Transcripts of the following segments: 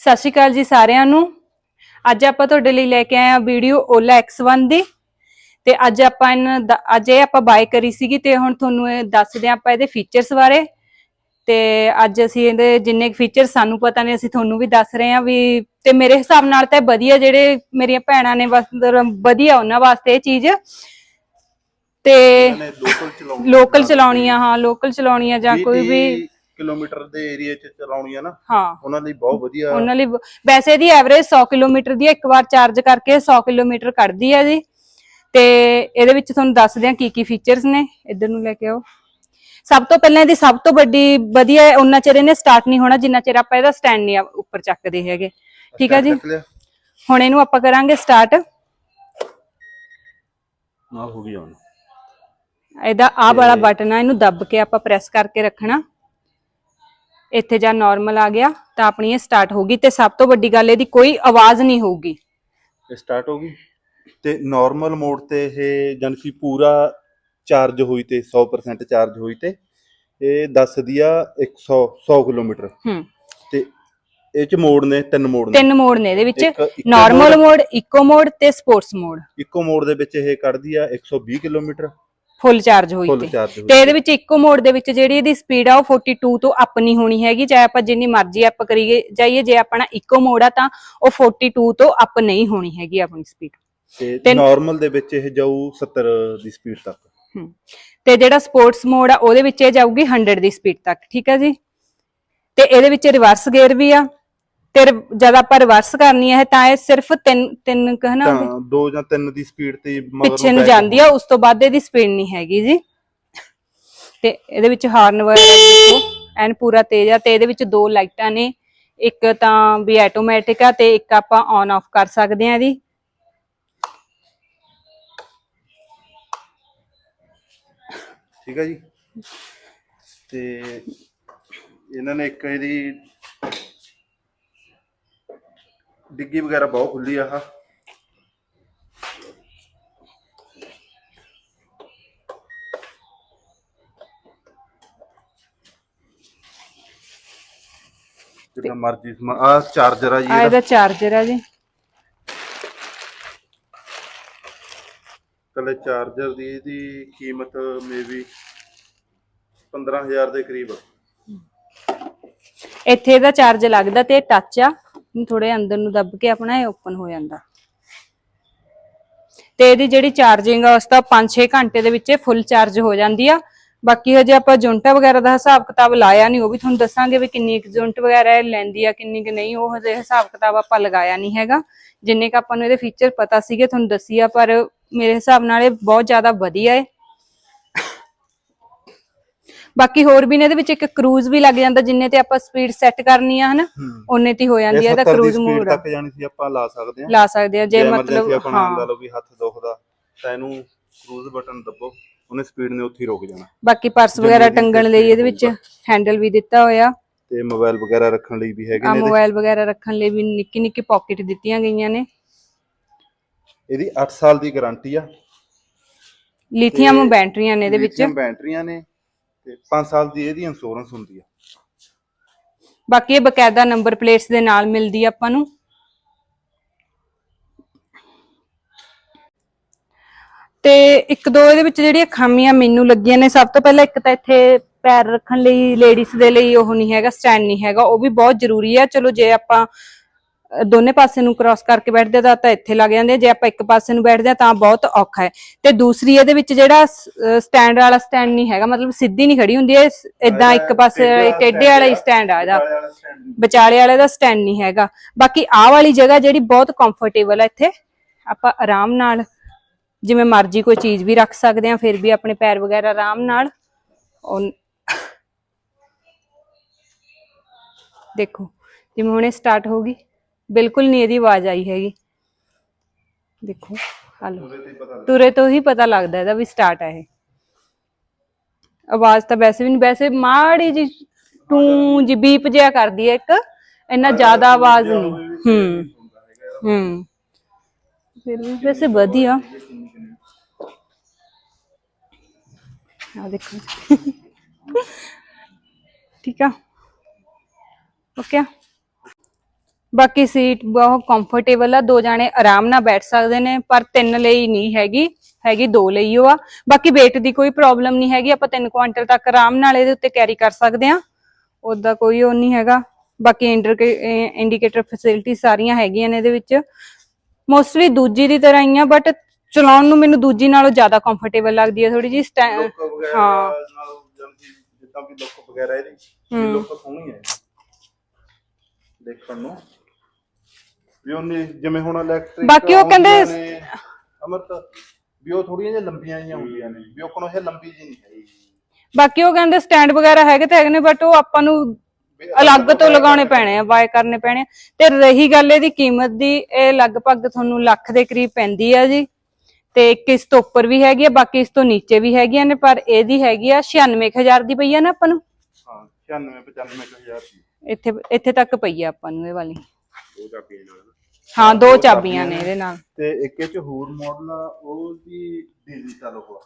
ਸਤਿ ਸ਼੍ਰੀ ਅਕਾਲ ਜੀ ਸਾਰਿਆਂ ਨੂੰ। ਅੱਜ ਆਪਾਂ ਤੁਹਾਡੇ ਲਈ ਲੈ ਕੇ ਆਏ ਆ ਵੀਡੀਓ Ola X1 ਦੀ। ਤੇ ਅੱਜ ਆਪਾਂ ਇਹਨਾਂ ਦਾ- ਅੱਜ ਇਹ ਆਪਾਂ ਬਾਏ ਕਰੀ ਸੀਗੀ ਤੇ ਹੁਣ ਤੁਹਾਨੂੰ ਇਹ ਦੱਸਦੇ ਹਾਂ ਆਪਾਂ ਇਹਦੇ ਫੀਚਰਸ ਬਾਰੇ। ਤੇ ਅੱਜ ਅਸੀਂ ਇਹਦੇ ਜਿੰਨੇ ਫੀਚਰ ਸਾਨੂੰ ਪਤਾ ਨੇ ਅਸੀਂ ਤੁਹਾਨੂੰ ਵੀ ਦੱਸ ਰਹੇ ਹਾਂ ਵੀ ਤੇ ਮੇਰੇ ਹਿਸਾਬ ਨਾਲ ਤਾਂ ਇਹ ਵਧੀਆ ਜਿਹੜੇ ਮੇਰੀਆਂ ਭੈਣਾਂ ਨੇ ਬਸ ਵਧੀਆ ਉਹਨਾਂ ਵਾਸਤੇ ਇਹ ਚੀਜ਼। ਤੇ ਨੇ ਲੋਕਲ ਚਲਾਉਣੀ ਲੋਕਲ ਚਲਾਉਣੀ ਆ ਹਾਂ ਲੋਕਲ ਚਲਾਉਣੀ ਆ ਜਾਂ ਕੋਈ ਵੀ ਕਿਲੋਮੀਟਰ ਦੇ ਏਰੀਆ 'ਚ ਚਲਾਉਣੀ ਆ ਨਾ ਹਾਂ। ਉਹਨਾਂ ਲਈ ਬਹੁਤ ਵਧੀਆ। ਉਹਨਾਂ ਲਈ ਵੈਸੇ ਇਹਦੀ ਐਵਰੇਜ 100 ਕਿਲੋਮੀਟਰ ਦੀ ਹੈ ਇੱਕ ਵਾਰ ਚਾਰਜ ਕਰਕੇ 100 ਕਿਲੋਮੀਟਰ ਕੱਢਦੀ ਹੈ ਜੀ। ਤੇ ਇਹਦੇ ਵਿੱਚ ਤੁਹਾਨੂੰ ਦੱਸਦੇ ਹਾਂ ਕੀ ਕੀ ਫੀਚਰਸ ਨੇ ਇੱਧਰ ਨੂੰ ਲੈ ਕੇ ਆਓ। ਸਭ ਤੋਂ ਪਹਿਲਾਂ ਇਹਦੀ ਸਭ ਤੋਂ ਵੱਡੀ ਵਧੀਆ ਹੈ, ਉਹਨਾਂ ਚਿਰ ਇਹਨੇ ਸਟਾਰਟ ਨਹੀਂ ਹੋਣਾ ਜਿੰਨਾ ਚਿਰ ਆਪਾਂ ਇਹਦਾ ਸਟੈਂਡ ਨਹੀਂ ਆ- ਉੱਪਰ ਚੱਕਦੇ ਹੈਗੇ। ਠੀਕ ਹੈ ਜੀ? ਚੱਕ ਲਿਆ? ਹੁਣ ਇਹਨੂੰ ਆਪਾਂ ਕਰਾਂਗੇ ਸਟਾਰਟ ਨਾ ਹੋ ਗਈ ਹੁਣ। ਇਹਦਾ ਆਹ ਵਾਲਾ ਬਟਨ ਆ ਇਹਨੂੰ ਦੱਬ ਕੇ ਆਪਾਂ ਪ੍ਰੈਸ ਕਰਕੇ ਰੱਖਣਾ। ਇੱਥੇ ਜਾਂ ਨਾਰਮਲ ਆ ਗਿਆ ਤਾਂ ਆਪਣੀ ਇਹ ਸਟਾਰਟ ਹੋਗੀ ਤੇ ਸਭ ਤੋਂ ਵੱਡੀ ਗੱਲ ਇਹਦੀ ਕੋਈ ਆਵਾਜ਼ ਨਹੀਂ ਹੋਊਗੀ। ਇਹ ਸਟਾਰਟ ਹੋ ਗਈ? ਤੇ ਨਾਰਮਲ ਮੋਡ ਤੇ ਇਹ ਜਾਨੀ ਕਿ ਪੂਰਾ ਚਾਰਜ ਹੋਈ ਤੇ 100% ਚਾਰਜ ਹੋਈ ਤੇ ਇਹ ਦੱਸਦੀ ਆ 100 100 ਕਿਲੋਮੀਟਰ। ਹੂੰ। ਤੇ ਇਹ ਚ ਮੋਡ ਨੇ ਤਿੰਨ ਮੋਡ ਨੇ। ਤਿੰਨ ਮੋਡ ਨੇ ਇਹਦੇ ਵਿੱਚ। ਨਾਰਮਲ ਮੋਡ ਇਕੋ ਮੋਡ ਤੇ ਸਪੋਰਟਸ ਮੋਡ ਇੱਕੋ ਮੋਡ ਦੇ ਵਿੱਚ ਇਹ ਕੱਢਦੀ ਆ 120 ਕਿਲੋਮੀਟਰ। ਫੁੱਲ ਚਾਰਜ ਹੋਈ ਤੇ। ਤੇ ਇਹਦੇ ਵਿੱਚ ਇਕੋ ਮੋਡ ਦੇ ਵਿੱਚ ਜਿਹੜੀ ਇਹਦੀ ਸਪੀਡ ਆ ਉਹ 42 ਤੋਂ ਅਪ ਨਹੀਂ ਹੋਣੀ ਹੈਗੀ। ਚਾਹੇ ਆਪਾਂ ਜਿੰਨੀ ਮਰਜ਼ੀ ਅਪ ਕਰੀਏ ਜਾਈਏ ਜੇ ਆਪਣਾ ਇਕੋ ਮੋਡ ਆ ਤਾਂ ਉਹ 42 ਤੋਂ ਅਪ ਨਹੀਂ ਹੋਣੀ ਹੈਗੀ ਆਪਣੀ ਸਪੀਡ ਤੇ ਨਾਰਮਲ ਦੇ ਵਿੱਚ ਇਹ ਜਾਊ 70 ਦੀ ਸਪੀਡ ਤੱਕ। ਤੇ ਜਿਹੜਾ ਸਪੋਰਟਸ ਮੋਡ ਆ ਉਹਦੇ ਵਿੱਚ ਇਹ ਜਾਊਗੀ 100 ਦੀ ਸਪੀਡ ਤੱਕ। ਠੀਕ ਹੈ ਜੀ? ਤੇ ਇਹਦੇ ਵਿੱਚ ਰਿਵਰਸ ਗੇਅਰ ਵੀ ਆ। ਤੇ ਜਦ ਆਪਾਂ ਰਿਵਰਸ ਕਰਨੀ ਹੈ ਤਾਂ ਇਹ ਸਿਰਫ ਤਿੰਨ ਤਿੰਨ ਕਹਿਣਾ ਤਾਂ 2 ਜਾਂ 3 ਦੀ ਸਪੀਡ ਤੇ ਮਗਰੋਂ ਪਿੱਛੇ ਨੂੰ back ਜਾਂਦੀ ਆ ਉਸ ਤੋਂ ਬਾਅਦ ਇਹਦੀ ਸਪੀਡ ਨਹੀਂ ਹੈਗੀ ਜੀ। ਤੇ ਇਹਦੇ ਵਿੱਚ ਹਾਰਨ ਵਗੈਰਾ ਦੇਖੋ ਐਨ ਪੂਰਾ ਤੇਜ਼ ਆ ਤੇ ਇਹਦੇ ਵਿੱਚ ਦੋ ਲਾਈਟਾਂ ਨੇ। ਇੱਕ ਤਾਂ ਵੀ ਆਟੋਮੈਟਿਕ ਆ ਤੇ ਇੱਕ ਆਪਾਂ ਔਨ ਆਫ ਕਰ ਸਕਦੇ ਆ ਇਹਦੀ ਠੀਕ ਹੈ ਜੀ। ਤੇ ਇਹਨਾਂ ਨੇ ਇੱਕ ਇਹਦੀ ਡਿੱਗੀ ਵਗੈਰਾ ਬਹੁਤ ਖੁੱਲੀ ਆ ਆਹ। ਜਿੰਨਾ ਮਰਜ਼ੀ ਸਮਾ ਆ ਚਾਰਜਰ ਆ ਜੀ ਆ ਇਹਦਾ ਇਹਦਾ। ਚਾਰਜਰ ਆ ਜੀ। ਕੱਲੇ ਚਾਰਜਰ ਦੀ ਇਹਦੀ ਕੀਮਤ ਮੇਬੀ 15000 ਦੇ ਕਰੀਬ ਆ। ਇੱਥੇ ਇਹਦਾ ਚਾਰਜ ਲੱਗਦਾ ਤੇ ਟੱਚ ਆ। ਥੋੜੇ ਅੰਦਰ ਨੂੰ ਦੱਬ ਕੇ ਆਪਣਾ ਇਹ ਓਪਨ ਹੋ ਜਾਂਦਾ। ਤੇ ਇਹਦੀ ਜਿਹੜੀ ਚਾਰਜਿੰਗ ਆ, ਉਸ ਦਾ 5-6 ਘੰਟੇ ਦੇ ਵਿੱਚ ਫੁੱਲ ਚਾਰਜ ਹੋ ਜਾਂਦੀ ਆ। ਬਾਕੀ ਹਜੇ ਆਪਾਂ ਜੁੰਟਾ ਵਗੈਰਾ ਦਾ ਹਿਸਾਬ ਕਿਤਾਬ ਲਾਇਆ ਨਹੀਂ, ਉਹ ਵੀ ਤੁਹਾਨੂੰ ਦੱਸਾਂਗੇ ਵੀ ਕਿੰਨੀ ਕੁ ਜੁੰਟ ਵਗੈਰਾ ਲੈਂਦੀ ਆ, ਕਿੰਨੀ ਕੁ ਨਹੀਂ, ਉਹ ਹਜੇ ਹਿਸਾਬ ਕਿਤਾਬ ਆਪਾਂ ਲਗਾਇਆ ਨਹੀਂ ਹੈਗਾ। ਜਿੰਨੇ ਕ ਆਪਾਂ ਨੂੰ ਇਹਦੇ ਫੀਚਰ ਪਤਾ ਸੀਗੇ, ਤੁਹਾਨੂੰ ਦੱਸੀ ਆ, ਪਰ ਮੇਰੇ ਹਿਸਾਬ ਨਾਲ ਇਹ ਬਹੁਤ ਜ਼ਿਆਦਾ ਵਧੀਆ ਹੈ ਬਾਕੀ ਹੋਰ ਵੀ ਨੇ ਇਹਦੇ ਵਿੱਚ ਇੱਕ ਕਰੂਜ਼ ਵੀ ਲੱਗ ਜਾਂਦਾ ਜਿੰਨੇ ਤੇ ਆਪਾਂ ਸਪੀਡ ਸੈੱਟ ਕਰਨੀ ਆ ਹਨਾ? ਉਹਨੇ ਤੇ ਹੀ ਹੋ ਜਾਂਦੀ ਹੈ ਇਹਦਾ 70 ਦੀ ਕਰੂਜ਼ ਸਪੀਡ ਮੋਡ ਤੱਕ ਜਾਣੀ ਸੀ ਆਪਾਂ ਲਾ ਸਕਦੇ ਹਾਂ ਲਾ ਸਕਦੇ ਆ ਜੇ ਮਤਲਬ ਆਪਣਾ ਲਾ ਹਾਂ। ਲਓ ਵੀ ਹੱਥ ਦੁਖਦਾ ਤਾਂ ਇਹਨੂੰ ਕਰੂਜ਼ ਬਟਨ ਦੱਬੋ ਉਹਨੇ ਸਪੀਡ ਨੇ ਉੱਥੇ ਹੀ ਰੁਕ ਜਾਣਾ। ਬਾਕੀ ਪਰਸ ਵਗੈਰਾ ਟੰਗਣ ਲਈ ਇਹਦੇ ਵਿੱਚ ਹੈਂਡਲ ਵੀ ਦਿੱਤਾ ਹੋਇਆ। ਤੇ ਮੋਬਾਈਲ ਵਗੈਰਾ ਰੱਖਣ ਲਈ ਵੀ ਹੈਗੇ ਆ ਨੇ। ਮੋਬਾਈਲ ਵਗੈਰਾ ਰੱਖਣ ਲਈ ਵੀ ਨਿੱਕੀ ਨਿੱਕੀ ਪਾਕਟ ਦਿੱਤੀਆਂ ਗਈਆਂ ਨੇ। ਇਹਦੀ 8 ਸਾਲ ਦੀ ਗਾਰੰਟੀ ਆ। ਲਿਥੀਅਮ ਬੈਟਰੀਆਂ ਨੇ ਇਹਦੇ ਵਿੱਚ। ਲਿਥੀਅਮ ਬੈਟਰੀਆਂ ਨੇ। ਤੇ 5 ਸਾਲ ਦੀ ਇਹਦੀ ਇੰਸ਼ੋਰੈਂਸ ਹੁੰਦੀ ਆ। ਬਾਕੀ ਇਹ ਬਕਾਇਦਾ ਨੰਬਰ ਪਲੇਟਸ ਦੇ ਨਾਲ ਮਿਲਦੀ ਆ ਆਪਾਂ ਨੂੰ। ਤੇ ਇੱਕ ਦੋ ਇਹਦੇ ਵਿੱਚ ਜਿਹੜੀਆਂ ਖਾਮੀਆਂ ਮੈਨੂੰ ਲੱਗੀਆਂ ਨੇ, ਸਭ ਤੋਂ ਪਹਿਲਾਂ ਇੱਕ ਤਾਂ ਇੱਥੇ ਪੈਰ ਰੱਖਣ ਲਈ ਲੇਡੀਜ਼ ਦੇ ਲਈ ਉਹ ਨਹੀਂ ਹੈਗਾ ਸਟੈਂਡ ਨਹੀਂ ਹੈਗਾ, ਉਹ ਵੀ ਬਹੁਤ ਜ਼ਰੂਰੀ ਆ। ਚਲੋ ਜੇ ਆਪਾਂ ਦੋਨੇ ਪਾਸੇ ਨੂੰ ਕ੍ਰਾਸ ਕਰਕੇ ਬੈਠਦੇ ਤਾਂ ਤਾਂ ਇੱਥੇ ਲੱਗ ਜਾਂਦੇ ਜੇ ਆਪਾਂ ਇੱਕ ਪਾਸੇ ਨੂੰ ਬੈਠਦੇ ਆ ਤਾਂ ਬਹੁਤ ਔਖਾ ਹੈ। ਤੇ ਦੂਸਰੀ ਇਹਦੇ ਵਿੱਚ ਜਿਹੜਾ ਸਟੈਂਡ ਵਾਲਾ ਸਟੈਂਡ ਨਹੀਂ ਹੈਗਾ ਮਤਲਬ ਸਿੱਧੀ ਨਹੀਂ ਖੜੀ ਹੁੰਦੀ ਹੈ ਇਦਾਂ ਇੱਕ ਪਾਸੇ ਟੇਢੇ ਵਾਲਾ ਹੀ ਸਟੈਂਡ ਆ ਇਹਦਾ। ਵਿਚਾਲੇ ਵਾਲੇ ਦਾ ਸਟੈਂਡ ਨਹੀਂ ਹੈਗਾ। ਬਾਕੀ ਆਹ ਵਾਲੀ ਜਗ੍ਹਾ ਜਿਹੜੀ ਬਹੁਤ ਕੰਫਰਟੇਬਲ ਹੈ ਇੱਥੇ ਆਪਾਂ ਆਰਾਮ ਨਾਲ ਜਿਵੇਂ ਮਰਜ਼ੀ ਕੋਈ ਚੀਜ਼ ਵੀ ਰੱਖ ਸਕਦੇ ਆ ਫਿਰ ਵੀ ਆਪਣੇ ਪੈਰ ਵਗੈਰਾ ਆਰਾਮ ਨਾਲ। ਦੇਖੋ ਜਿਵੇਂ ਹੁਣੇ ਸਟਾਰਟ ਹੋ ਗਈ। ਬਿਲਕੁਲ ਨਹੀਂ ਇਹਦੀ ਆਵਾਜ਼ ਆਈ ਹੈਗੀ। ਦੇਖੋ, ਹਲੋ। ਤੁਰੇ ਤੋਂ ਹੀ ਪਤਾ ਲੱਗਦਾ ਇਹਦਾ ਵੀ ਸਟਾਰਟ ਹੈ ਇਹ। ਆਵਾਜ਼ ਤਾਂ ਵੈਸੇ ਵੀ ਨਹੀਂ, ਵੈਸੇ ਮਾੜੀ ਜੀ ਟੂ ਜੀ ਬੀਪ ਜਿਹਾ ਕਰਦੀ ਹੈ ਇੱਕ, ਇੰਨਾ ਜ਼ਿਆਦਾ ਆਵਾਜ਼ ਨਹੀਂ। ਹੂੰ ਹੂੰ। ਫਿਰ ਵੀ ਵੈਸੇ ਵਧੀਆ। ਆ ਦੇਖੋ। ਠੀਕ ਆ। ਓਕੇ ਬਾਕੀ ਸੀਟ ਬਹੁਤ ਕੰਫਰਟੇਬਲ ਆ ਦੋ ਜਾਣੇ ਆਰਾਮ ਨਾਲ ਬੈਠ ਸਕਦੇ ਨੇ ਪਰ ਤਿੰਨ ਲਈ ਨਹੀਂ ਹੈਗੀ ਹੈਗੀ ਦੋ ਲਈ ਓ ਆ। ਬਾਕੀ weight ਦੀ ਕੋਈ ਪ੍ਰੋਬਲਮ ਨਹੀਂ ਹੈਗੀ ਆਪਾਂ 3 ਕੁਆਂਟਲ ਤੱਕ ਆਰਾਮ ਨਾਲ ਇਹਦੇ ਉੱਤੇ ਕੈਰੀ ਕਰ ਸਕਦੇ ਆ ਉਦਾਂ ਕੋਈ ਉਹ ਨਹੀਂ ਹੈਗਾ। ਬਾਕੀ ਇੰਡੀਕੇਟਰ ਫੈਸਿਲਿਟੀ ਸਾਰੀਆਂ ਹੈਗੀਆਂ ਨੇ ਇਹਦੇ ਵਿੱਚ। ਮੋਸਟਲੀ ਦੂਜੀ ਦੀ ਤਰ੍ਹਾਂ ਹੀ ਆ ਬਟ ਚਲਾਉਣ ਨੂੰ ਮੈਨੂੰ ਦੂਜੀ ਨਾਲੋਂ ਜ਼ਿਆਦਾ ਕੰਫਰਟੇਬਲ ਲੱਗਦੀ ਹੈ ਥੋੜੀ ਜੀ ਹਾਂ। ਜਿੱਦਾਂ ਵੀ ਲੁੱਕ ਵਗੈਰਾ ਇਹਦੀ। ਲੁੱਕ ਸੋਹਣੀ ਹੈ। ਦੇਖਣ ਨੂੰ। ਵੀ ਉਹਨੇ ਜਿਵੇਂ ਹੁਣ ਇਲੈਕਟ੍ਰਿਕ ਬਾਕੀ ਉਹ ਕਹਿੰਦੇ- ਅਮਰਤ ਵੀ ਉਹ ਥੋੜੀਆਂ ਜਿਹੀਆਂ ਲੰਬੀਆਂ ਜਿਹੀਆਂ ਹੁੰਦੀਆਂ ਨੇ ਵੀ ਉਹ ਕੋਲੋਂ ਇਹ ਲੰਬੀ ਜੀ ਨਹੀਂ ਹੈਗੀ। ਬਾਕੀ ਉਹ ਕਹਿੰਦੇ ਸਟੈਂਡ ਵਗੈਰਾ ਹੈਗੇ ਤਾਂ ਹੈਗੇ ਨੇ ਬਟ ਉਹ ਆਪਾਂ ਨੂੰ ਅਲੱਗ ਤੋਂ ਲਗਾਉਣੇ ਪੈਣੇ ਆ ਬਾਏ ਕਰਨੇ ਪੈਣੇ ਆ। ਤੇ ਰਹੀ ਗੱਲ ਇਹਦੀ ਕੀਮਤ ਦੀ ਇਹ ਲਗਭਗ ਤੁਹਾਨੂੰ ਲੱਖ ਦੇ ਕਰੀਬ ਪੈਂਦੀ ਆ ਜੀ। ਤੇ ਇੱਕ ਇਸ ਤੋਂ ਉੱਪਰ ਵੀ ਹੈਗੀ ਆ ਬਾਕੀ ਇਸ ਤੋਂ ਨੀਚੇ ਵੀ ਹੈਗੀਆਂ ਨੇ ਪਰ ਇਹਦੀ ਹੈਗੀ ਆ 96000 ਦੀ ਪਈ ਆ ਨਾ ਆਪਾਂ ਨੂੰ। ਹਾਂ 96 95000 ਦੀ। ਇੱਥੇ ਇੱਥੇ ਤੱਕ ਪਈ ਆ ਆਪਾਂ ਨੂੰ ਇਹ ਵਾਲੀ। ਉਹ ਚਾਬੀਆਂ ਨਾਲ ਹਾਂ ਦੋ ਚਾਬੀਆਂ ਨੇ ਇਹਦੇ ਨਾਲ। ਤੇ ਇੱਕ ਇਹ ਚ ਹੋਰ ਮਾਡਲ ਆ ਉਹ ਦੀ ਡਿਜੀਟਲ ਉਹ ਆ।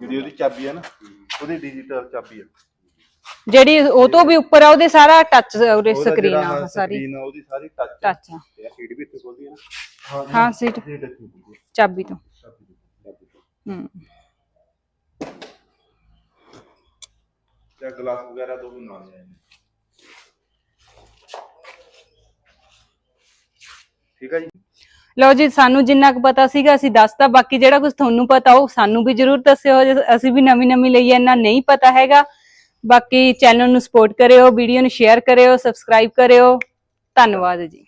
ਜਿਹੜੀ ਉਹਦੀ ਚਾਬੀ ਆ ਨਾ ਉਹਦੀ ਡਿਜੀਟਲ ਚਾਬੀ ਆ। ਜਿਹੜੀ ਉਹ ਤੋਂ ਵੀ ਉੱਪਰ ਆ ਉਹਦੇ ਸਾਰਾ ਟੱਚ ਉਹਦੇ ਉਹਦਾ ਸਕਰੀਨ ਆ ਸਾਰੀ screen ਆ, ਉਹਦੀ ਸਾਰੀ ਟੱਚ ਟੱਚ ਆ। ਤੇ ਸੀਟ ਵੀ ਇੱਥੇ ਖੋਲਦੀ ਆ ਨਾ। ਹਾਂ, ਸੀਟ। ਆ, ਚਾਬੀ ਤੋਂ। ਚਾਬੀ ਚਾਬੀ। ਹੂੰ। ਤੇ ਗਲਾਸ ਵਗੈਰਾ ਦੋ ਵੀ ਨਾਲ ਜਾਏ ਠੀਕ ਆ ਜੀ? ਲਓ ਜੀ, ਸਾਨੂੰ ਜਿੰਨਾ ਕੁ ਪਤਾ ਸੀਗਾ, ਅਸੀਂ ਦੱਸਤਾ ਬਾਕੀ ਜਿਹੜਾ ਕੁਝ ਤੁਹਾਨੂੰ ਪਤਾ, ਉਹ ਸਾਨੂੰ ਵੀ ਜਰੂਰ ਦੱਸਿਓ। ਜੇ ਅਸੀਂ ਵੀ ਨਵੀਂ ਨਵੀਂ ਲਈ ਇੰਨਾ ਨਹੀਂ ਪਤਾ ਹੈਗਾ। ਬਾਕੀ ਚੈਨਲ ਨੂੰ ਸਪੋਰਟ ਕਰਿਓ ਵੀਡੀਓ ਨੂੰ ਸ਼ੇਅਰ ਕਰਿਓ ਸਬਸਕ੍ਰਾਈਬ ਕਰਿਓ। ਧੰਨਵਾਦ ਜੀ।